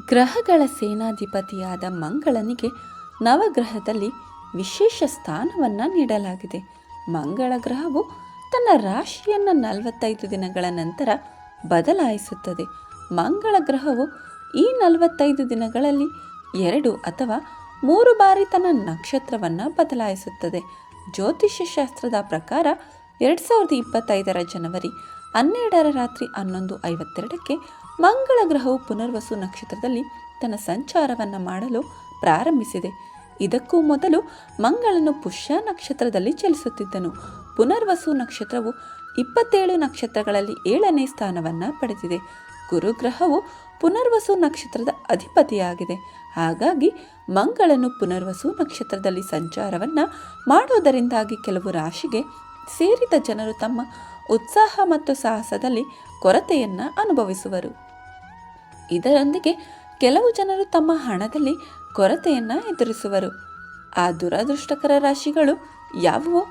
ಗ್ರಹಗಳ ಸೇನಾಧಿಪತಿಯಾದ ಮಂಗಳನಿಗೆ ನವಗ್ರಹದಲ್ಲಿ ವಿಶೇಷ ಸ್ಥಾನವನ್ನು ನೀಡಲಾಗಿದೆ. ಮಂಗಳ ಗ್ರಹವು ತನ್ನ ರಾಶಿಯನ್ನು ನಲವತ್ತೈದು ದಿನಗಳ ನಂತರ ಬದಲಾಯಿಸುತ್ತದೆ. ಮಂಗಳ ಗ್ರಹವು ಈ ನಲವತ್ತೈದು ದಿನಗಳಲ್ಲಿ ಎರಡು ಅಥವಾ ಮೂರು ಬಾರಿ ತನ್ನ ನಕ್ಷತ್ರವನ್ನು ಬದಲಾಯಿಸುತ್ತದೆ. ಜ್ಯೋತಿಷ್ಯ ಶಾಸ್ತ್ರದ ಪ್ರಕಾರ ಎರಡು ಸಾವಿರದ ಇಪ್ಪತ್ತೈದರ ಜನವರಿ ಹನ್ನೆರಡರ ರಾತ್ರಿ ಹನ್ನೊಂದು ಐವತ್ತೆರಡಕ್ಕೆ ಮಂಗಳ ಗ್ರಹವು ಪುನರ್ವಸು ನಕ್ಷತ್ರದಲ್ಲಿ ತನ್ನ ಸಂಚಾರವನ್ನು ಮಾಡಲು ಪ್ರಾರಂಭಿಸಿದೆ. ಇದಕ್ಕೂ ಮೊದಲು ಮಂಗಳನು ಪುಷ್ಯ ನಕ್ಷತ್ರದಲ್ಲಿ ಚಲಿಸುತ್ತಿದ್ದನು. ಪುನರ್ವಸು ನಕ್ಷತ್ರವು ಇಪ್ಪತ್ತೇಳು ನಕ್ಷತ್ರಗಳಲ್ಲಿ ಏಳನೇ ಸ್ಥಾನವನ್ನು ಪಡೆದಿದೆ. ಗುರುಗ್ರಹವು ಪುನರ್ವಸು ನಕ್ಷತ್ರದ ಅಧಿಪತಿಯಾಗಿದೆ. ಹಾಗಾಗಿ ಮಂಗಳನು ಪುನರ್ವಸು ನಕ್ಷತ್ರದಲ್ಲಿ ಸಂಚಾರವನ್ನು ಮಾಡುವುದರಿಂದಾಗಿ ಕೆಲವು ರಾಶಿಗೆ ಸೇರಿದ ಜನರು ತಮ್ಮ ಉತ್ಸಾಹ ಮತ್ತು ಸಾಹಸದಲ್ಲಿ ಕೊರತೆಯನ್ನು ಅನುಭವಿಸುವರು. ಇದರೊಂದಿಗೆ ಕೆಲವು ಜನರು ತಮ್ಮ ಹಣದಲ್ಲಿ ಕೊರತೆಯನ್ನು ಎದುರಿಸುವರು. ಆ ದುರದೃಷ್ಟಕರ ರಾಶಿಗಳು ಯಾವುವು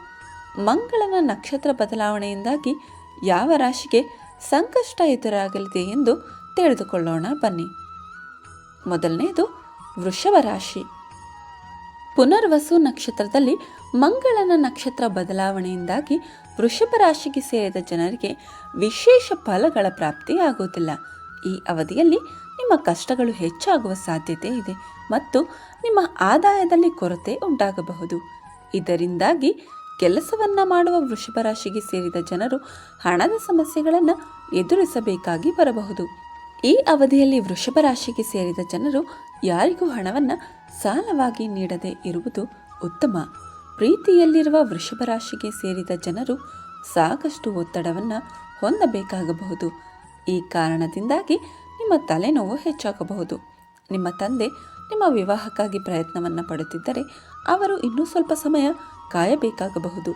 ಮಂಗಳನ ನಕ್ಷತ್ರ ಬದಲಾವಣೆಯಿಂದಾಗಿ ಯಾವ ರಾಶಿಗೆ ಸಂಕಷ್ಟ ಎದುರಾಗಲಿದೆ ಎಂದು ತಿಳಿದುಕೊಳ್ಳೋಣ ಬನ್ನಿ. ಮೊದಲನೆಯದು ವೃಷಭ ರಾಶಿ. ಪುನರ್ವಸು ನಕ್ಷತ್ರದಲ್ಲಿ ಮಂಗಳನ ನಕ್ಷತ್ರ ಬದಲಾವಣೆಯಿಂದಾಗಿ ವೃಷಭ ರಾಶಿಗೆ ಸೇರಿದ ಜನರಿಗೆ ವಿಶೇಷ ಫಲಗಳ ಪ್ರಾಪ್ತಿಯಾಗುವುದಿಲ್ಲ ಈ ಅವಧಿಯಲ್ಲಿ ನಿಮ್ಮ ಕಷ್ಟಗಳು ಹೆಚ್ಚಾಗುವ ಸಾಧ್ಯತೆ ಇದೆ ಮತ್ತು ನಿಮ್ಮ ಆದಾಯದಲ್ಲಿ ಕೊರತೆ ಉಂಟಾಗಬಹುದು. ಇದರಿಂದಾಗಿ ಕೆಲಸವನ್ನು ಮಾಡುವ ವೃಷಭ ರಾಶಿಗೆ ಸೇರಿದ ಜನರು ಹಣದ ಸಮಸ್ಯೆಗಳನ್ನು ಎದುರಿಸಬೇಕಾಗಿ ಬರಬಹುದು. ಈ ಅವಧಿಯಲ್ಲಿ ವೃಷಭ ರಾಶಿಗೆ ಸೇರಿದ ಜನರು ಯಾರಿಗೂ ಹಣವನ್ನು ಸಾಲವಾಗಿ ನೀಡದೇ ಇರುವುದು ಉತ್ತಮ. ಪ್ರೀತಿಯಲ್ಲಿರುವ ವೃಷಭ ರಾಶಿಗೆ ಸೇರಿದ ಜನರು ಸಾಕಷ್ಟು ಒತ್ತಡವನ್ನು ಹೊಂದಬೇಕಾಗಬಹುದು. ಈ ಕಾರಣದಿಂದಾಗಿ ನಿಮ್ಮ ತಲೆನೋವು ಹೆಚ್ಚಾಗಬಹುದು. ನಿಮ್ಮ ತಂದೆ ನಿಮ್ಮ ವಿವಾಹಕ್ಕಾಗಿ ಪ್ರಯತ್ನವನ್ನು ಪಡುತ್ತಿದ್ದರೆ ಅವರು ಇನ್ನೂ ಸ್ವಲ್ಪ ಸಮಯ ಕಾಯಬೇಕಾಗಬಹುದು.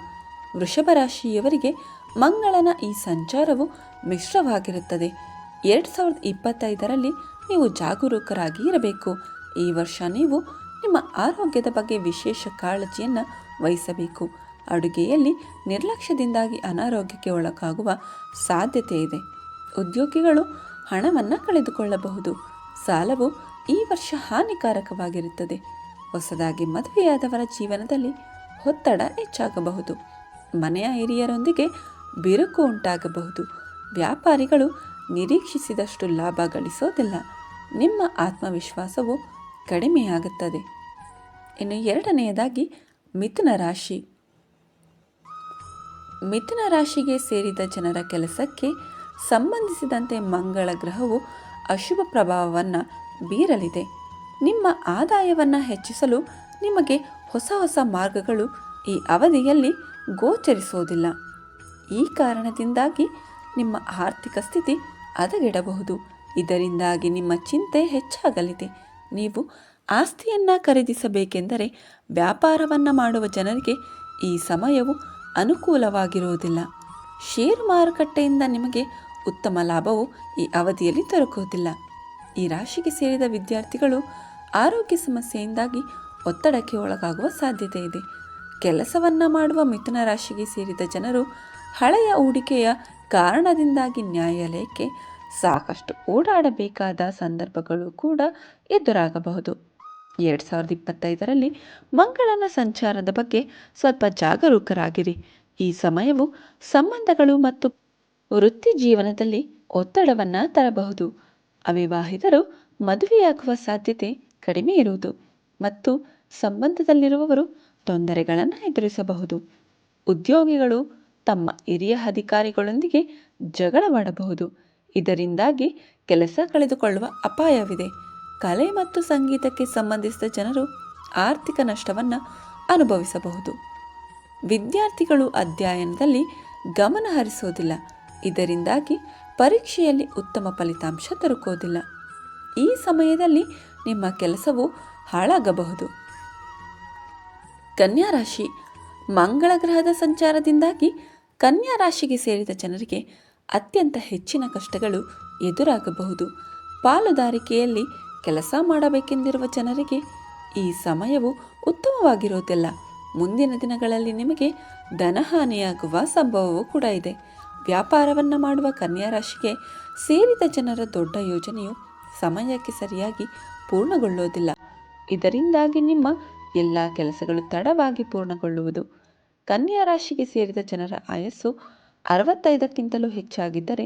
ವೃಷಭ ರಾಶಿಯವರಿಗೆ ಮಂಗಳನ ಈ ಸಂಚಾರವು ಮಿಶ್ರವಾಗಿರುತ್ತದೆ. ಎರಡು ಸಾವಿರದ ಇಪ್ಪತ್ತೈದರಲ್ಲಿ ನೀವು ಜಾಗರೂಕರಾಗಿ ಇರಬೇಕು. ಈ ವರ್ಷ ನೀವು ನಿಮ್ಮ ಆರೋಗ್ಯದ ಬಗ್ಗೆ ವಿಶೇಷ ಕಾಳಜಿಯನ್ನು ವಹಿಸಬೇಕು. ಅಡುಗೆಯಲ್ಲಿ ನಿರ್ಲಕ್ಷ್ಯದಿಂದಾಗಿ ಅನಾರೋಗ್ಯಕ್ಕೆ ಒಳಗಾಗುವ ಸಾಧ್ಯತೆ ಇದೆ. ಉದ್ಯೋಗಿಗಳು ಹಣವನ್ನು ಕಳೆದುಕೊಳ್ಳಬಹುದು. ಸಾಲವು ಈ ವರ್ಷ ಹಾನಿಕಾರಕವಾಗಿರುತ್ತದೆ. ಹೊಸದಾಗಿ ಮದುವೆಯಾದವರ ಜೀವನದಲ್ಲಿ ಒತ್ತಡ ಹೆಚ್ಚಾಗಬಹುದು. ಮನೆಯ ಹಿರಿಯರೊಂದಿಗೆ ಬಿರುಕು ಉಂಟಾಗಬಹುದು. ವ್ಯಾಪಾರಿಗಳು ನಿರೀಕ್ಷಿಸಿದಷ್ಟು ಲಾಭ ಗಳಿಸೋದಿಲ್ಲ. ನಿಮ್ಮ ಆತ್ಮವಿಶ್ವಾಸವು ಕಡಿಮೆಯಾಗುತ್ತದೆ. ಇನ್ನು ಎರಡನೆಯದಾಗಿ ಮಿಥುನ ರಾಶಿ. ಮಿಥುನ ರಾಶಿಗೆ ಸೇರಿದ ಜನರ ಕೆಲಸಕ್ಕೆ ಸಂಬಂಧಿಸಿದಂತೆ ಮಂಗಳ ಗ್ರಹವು ಅಶುಭ ಪ್ರಭಾವವನ್ನು ಬೀರಲಿದೆ. ನಿಮ್ಮ ಆದಾಯವನ್ನು ಹೆಚ್ಚಿಸಲು ನಿಮಗೆ ಹೊಸ ಹೊಸ ಮಾರ್ಗಗಳು ಈ ಅವಧಿಯಲ್ಲಿ ಗೋಚರಿಸುವುದಿಲ್ಲ. ಈ ಕಾರಣದಿಂದಾಗಿ ನಿಮ್ಮ ಆರ್ಥಿಕ ಸ್ಥಿತಿ ಹದಗೆಡಬಹುದು. ಇದರಿಂದಾಗಿ ನಿಮ್ಮ ಚಿಂತೆ ಹೆಚ್ಚಾಗಲಿದೆ. ನೀವು ಆಸ್ತಿಯನ್ನು ಖರೀದಿಸಬೇಕೆಂದರೆ ವ್ಯಾಪಾರವನ್ನು ಮಾಡುವ ಜನರಿಗೆ ಈ ಸಮಯವು ಅನುಕೂಲವಾಗಿರುವುದಿಲ್ಲ. ಷೇರು ಮಾರುಕಟ್ಟೆಯಿಂದ ನಿಮಗೆ ಉತ್ತಮ ಲಾಭವು ಈ ಅವಧಿಯಲ್ಲಿ ದೊರಕುವುದಿಲ್ಲ. ಈ ರಾಶಿಗೆ ಸೇರಿದ ವಿದ್ಯಾರ್ಥಿಗಳು ಆರೋಗ್ಯ ಸಮಸ್ಯೆಯಿಂದಾಗಿ ಒತ್ತಡಕ್ಕೆ ಒಳಗಾಗುವ ಸಾಧ್ಯತೆ ಇದೆ. ಕೆಲಸವನ್ನು ಮಾಡುವ ಮಿಥುನ ರಾಶಿಗೆ ಸೇರಿದ ಜನರು ಹಳೆಯ ಹೂಡಿಕೆಯ ಕಾರಣದಿಂದಾಗಿ ನ್ಯಾಯಾಲಯಕ್ಕೆ ಸಾಕಷ್ಟು ಓಡಾಡಬೇಕಾದ ಸಂದರ್ಭಗಳು ಕೂಡ ಎದುರಾಗಬಹುದು. ಎರಡು ಸಾವಿರದ ಇಪ್ಪತ್ತೈದರಲ್ಲಿ ಮಂಗಳನ ಸಂಚಾರದ ಬಗ್ಗೆ ಸ್ವಲ್ಪ ಜಾಗರೂಕರಾಗಿರಿ. ಈ ಸಮಯವು ಸಂಬಂಧಗಳು ಮತ್ತು ವೃತ್ತಿ ಜೀವನದಲ್ಲಿ ಒತ್ತಡವನ್ನು ತರಬಹುದು. ಅವಿವಾಹಿತರು ಮದುವೆಯಾಗುವ ಸಾಧ್ಯತೆ ಕಡಿಮೆ ಇರುವುದು ಮತ್ತು ಸಂಬಂಧದಲ್ಲಿರುವವರು ತೊಂದರೆಗಳನ್ನು ಎದುರಿಸಬಹುದು. ಉದ್ಯೋಗಿಗಳು ತಮ್ಮ ಹಿರಿಯ ಅಧಿಕಾರಿಗಳೊಂದಿಗೆ ಜಗಳವಾಡಬಹುದು ಇದರಿಂದಾಗಿ ಕೆಲಸ ಕಳೆದುಕೊಳ್ಳುವ ಅಪಾಯವಿದೆ. ಕಲೆ ಮತ್ತು ಸಂಗೀತಕ್ಕೆ ಸಂಬಂಧಿಸಿದ ಜನರು ಆರ್ಥಿಕ ನಷ್ಟವನ್ನು ಅನುಭವಿಸಬಹುದು. ವಿದ್ಯಾರ್ಥಿಗಳು ಅಧ್ಯಯನದಲ್ಲಿ ಗಮನ ಹರಿಸೋದಿಲ್ಲ ಇದರಿಂದಾಗಿ ಪರೀಕ್ಷೆಯಲ್ಲಿ ಉತ್ತಮ ಫಲಿತಾಂಶ ದೊರಕುವುದಿಲ್ಲ. ಈ ಸಮಯದಲ್ಲಿ ನಿಮ್ಮ ಕೆಲಸವು ಹಾಳಾಗಬಹುದು. ಕನ್ಯಾ ರಾಶಿ. ಮಂಗಳ ಗ್ರಹದ ಸಂಚಾರದಿಂದಾಗಿ ಕನ್ಯಾ ರಾಶಿಗೆ ಸೇರಿದ ಜನರಿಗೆ ಅತ್ಯಂತ ಹೆಚ್ಚಿನ ಕಷ್ಟಗಳು ಎದುರಾಗಬಹುದು. ಪಾಲುದಾರಿಕೆಯಲ್ಲಿ ಕೆಲಸ ಮಾಡಬೇಕೆಂದಿರುವ ಜನರಿಗೆ ಈ ಸಮಯವು ಉತ್ತಮವಾಗಿರುವುದಿಲ್ಲ. ಮುಂದಿನ ದಿನಗಳಲ್ಲಿ ನಿಮಗೆ ಧನಹಾನಿಯಾಗುವ ಸಂಭವವೂ ಕೂಡ ಇದೆ. ವ್ಯಾಪಾರವನ್ನು ಮಾಡುವ ಕನ್ಯಾ ರಾಶಿಗೆ ಸೇರಿದ ಜನರ ದೊಡ್ಡ ಯೋಜನೆಯು ಸಮಯಕ್ಕೆ ಸರಿಯಾಗಿ ಪೂರ್ಣಗೊಳ್ಳುವುದಿಲ್ಲ. ಇದರಿಂದಾಗಿ ನಿಮ್ಮ ಎಲ್ಲ ಕೆಲಸಗಳು ತಡವಾಗಿ ಪೂರ್ಣಗೊಳ್ಳುವುದು. ಕನ್ಯಾ ರಾಶಿಗೆ ಸೇರಿದ ಜನರ ಆಯಸ್ಸು ಅರವತ್ತೈದಕ್ಕಿಂತಲೂ ಹೆಚ್ಚಾಗಿದ್ದರೆ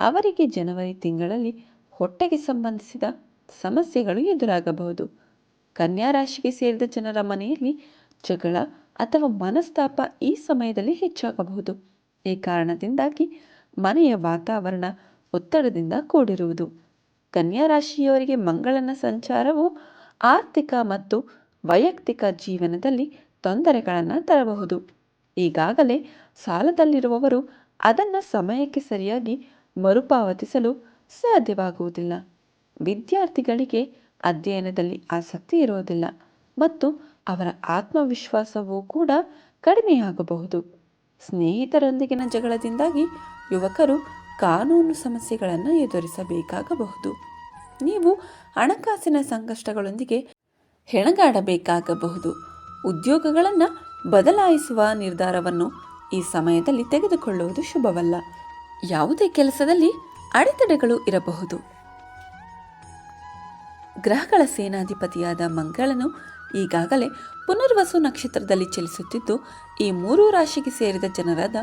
ಅವರಿಗೆ ಜನವರಿ ತಿಂಗಳಲ್ಲಿ ಹೊಟ್ಟೆಗೆ ಸಂಬಂಧಿಸಿದ ಸಮಸ್ಯೆಗಳು ಎದುರಾಗಬಹುದು. ಕನ್ಯಾ ರಾಶಿಗೆ ಸೇರಿದ ಜನರ ಮನೆಯಲ್ಲಿ ಜಗಳ ಅಥವಾ ಮನಸ್ತಾಪ ಈ ಸಮಯದಲ್ಲಿ ಹೆಚ್ಚಾಗಬಹುದು. ಈ ಕಾರಣದಿಂದಾಗಿ ಮನೆಯ ವಾತಾವರಣ ಒತ್ತಡದಿಂದ ಕೂಡಿರುವುದು. ಕನ್ಯಾ ರಾಶಿಯವರಿಗೆ ಮಂಗಳನ ಸಂಚಾರವು ಆರ್ಥಿಕ ಮತ್ತು ವೈಯಕ್ತಿಕ ಜೀವನದಲ್ಲಿ ತೊಂದರೆಗಳನ್ನು ತರಬಹುದು. ಈಗಾಗಲೇ ಸಾಲದಲ್ಲಿರುವವರು ಅದನ್ನು ಸಮಯಕ್ಕೆ ಸರಿಯಾಗಿ ಮರುಪಾವತಿಸಲು ಸಾಧ್ಯವಾಗುವುದಿಲ್ಲ. ವಿದ್ಯಾರ್ಥಿಗಳಿಗೆ ಅಧ್ಯಯನದಲ್ಲಿ ಆಸಕ್ತಿ ಇರುವುದಿಲ್ಲ ಮತ್ತು ಅವರ ಆತ್ಮವಿಶ್ವಾಸವೂ ಕೂಡ ಕಡಿಮೆಯಾಗಬಹುದು. ಸ್ನೇಹಿತರೊಂದಿಗಿನ ಜಗಳದಿಂದಾಗಿ ಯುವಕರು ಕಾನೂನು ಸಮಸ್ಯೆಗಳನ್ನು ಎದುರಿಸಬೇಕಾಗಬಹುದು. ನೀವು ಹಣಕಾಸಿನ ಸಂಕಷ್ಟಗಳೊಂದಿಗೆ ಹೆಣಗಾಡಬೇಕಾಗಬಹುದು. ಉದ್ಯೋಗಗಳನ್ನು ಬದಲಾಯಿಸುವ ನಿರ್ಧಾರವನ್ನು ಈ ಸಮಯದಲ್ಲಿ ತೆಗೆದುಕೊಳ್ಳುವುದು ಶುಭವಲ್ಲ. ಯಾವುದೇ ಕೆಲಸದಲ್ಲಿ ಅಡೆತಡೆಗಳು ಇರಬಹುದು. ಗ್ರಹಗಳ ಸೇನಾಧಿಪತಿಯಾದ ಮಂಗಳನು ಈಗಾಗಲೇ ಪುನರ್ವಸು ನಕ್ಷತ್ರದಲ್ಲಿ ಚಲಿಸುತ್ತಿದ್ದು, ಈ ಮೂರು ರಾಶಿಗೆ ಸೇರಿದ ಜನರಾದ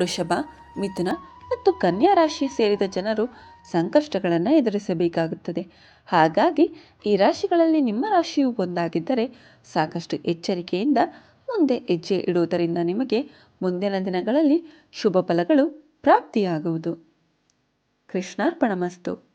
ವೃಷಭ, ಮಿಥುನ ಮತ್ತು ಕನ್ಯಾ ರಾಶಿ ಸೇರಿದ ಜನರು ಸಂಕಷ್ಟಗಳನ್ನು ಎದುರಿಸಬೇಕಾಗುತ್ತದೆ. ಹಾಗಾಗಿ ಈ ರಾಶಿಗಳಲ್ಲಿ ನಿಮ್ಮ ರಾಶಿಯು ಒಂದಾಗಿದ್ದರೆ ಸಾಕಷ್ಟು ಎಚ್ಚರಿಕೆಯಿಂದ ಮುಂದೆ ಹೆಜ್ಜೆ ಇಡುವುದರಿಂದ ನಿಮಗೆ ಮುಂದಿನ ದಿನಗಳಲ್ಲಿ ಶುಭ ಫಲಗಳು ಪ್ರಾಪ್ತಿಯಾಗುವುದು. ಕೃಷ್ಣಾರ್ಪಣಮಸ್ತು.